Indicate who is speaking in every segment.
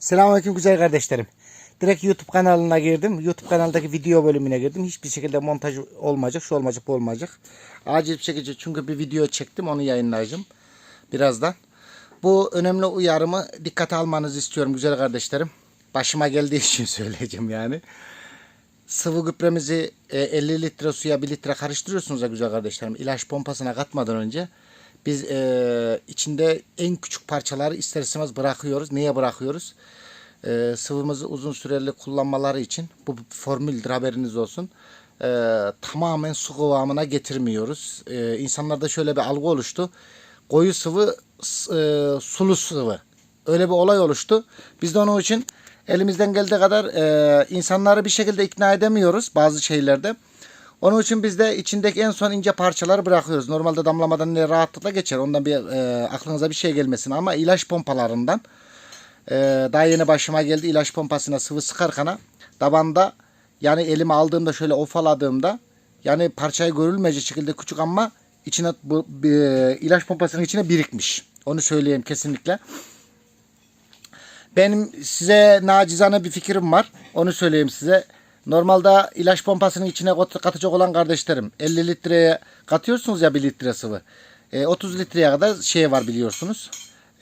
Speaker 1: Selamünaleyküm güzel kardeşlerim. Direkt YouTube kanalına girdim. YouTube kanaldaki video bölümüne girdim. Hiçbir şekilde montaj olmayacak, şu olmayacak, bu olmayacak. Acil bir şekilde çünkü bir video çektim, onu yayınlayacağım birazdan. Bu önemli uyarımı dikkate almanızı istiyorum güzel kardeşlerim. Başıma geldiği için söyleyeceğim yani. Sıvı gübremizi e, 50 litre suya 1 litre karıştırıyorsunuz ya güzel kardeşlerim. İlaç pompasına katmadan önce biz e, içinde en küçük parçaları ister istemez bırakıyoruz. Niye bırakıyoruz? E, sıvımızı uzun süreli kullanmaları için bu formüldür haberiniz olsun. E, tamamen su kıvamına getirmiyoruz. E, insanlarda şöyle bir algı oluştu. Koyu sıvı e, sulu sıvı. Öyle bir olay oluştu. Biz de onun için elimizden geldiği kadar e, insanları bir şekilde ikna edemiyoruz bazı şeylerde. Onun için biz de içindeki en son ince parçaları bırakıyoruz. Normalde damlamadan ne rahatlıkla geçer. Ondan bir e, aklınıza bir şey gelmesin ama ilaç pompalarından e, daha yeni başıma geldi ilaç pompasına sıvı sıkarken tabanda yani elime aldığımda şöyle ofaladığımda yani parçayı görülmeyecek şekilde küçük ama içine bu bir, ilaç pompasının içine birikmiş. Onu söyleyeyim kesinlikle. Benim size nacizane bir fikrim var. Onu söyleyeyim size. Normalde ilaç pompasının içine kat- katacak olan kardeşlerim 50 litreye katıyorsunuz ya 1 litre sıvı. E, 30 litreye kadar şey var biliyorsunuz.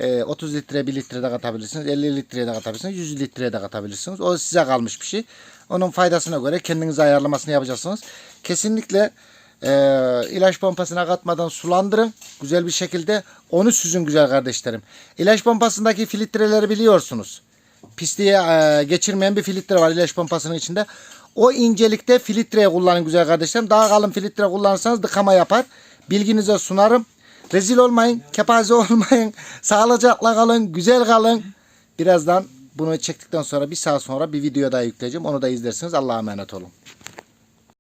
Speaker 1: E, 30 litre 1 litre de katabilirsiniz. 50 litreye de katabilirsiniz. 100 litreye de katabilirsiniz. O size kalmış bir şey. Onun faydasına göre kendiniz ayarlamasını yapacaksınız. Kesinlikle e, ilaç pompasına katmadan sulandırın. Güzel bir şekilde onu süzün güzel kardeşlerim. İlaç pompasındaki filtreleri biliyorsunuz. Pisliğe e, geçirmeyen bir filtre var ilaç pompasının içinde. O incelikte filtreye kullanın güzel kardeşlerim. Daha kalın filtre kullanırsanız dıkama yapar. Bilginize sunarım. Rezil olmayın, kepaze olmayın. Sağlıcakla kalın, güzel kalın. Birazdan bunu çektikten sonra bir saat sonra bir video daha yükleyeceğim. Onu da izlersiniz. Allah'a emanet olun.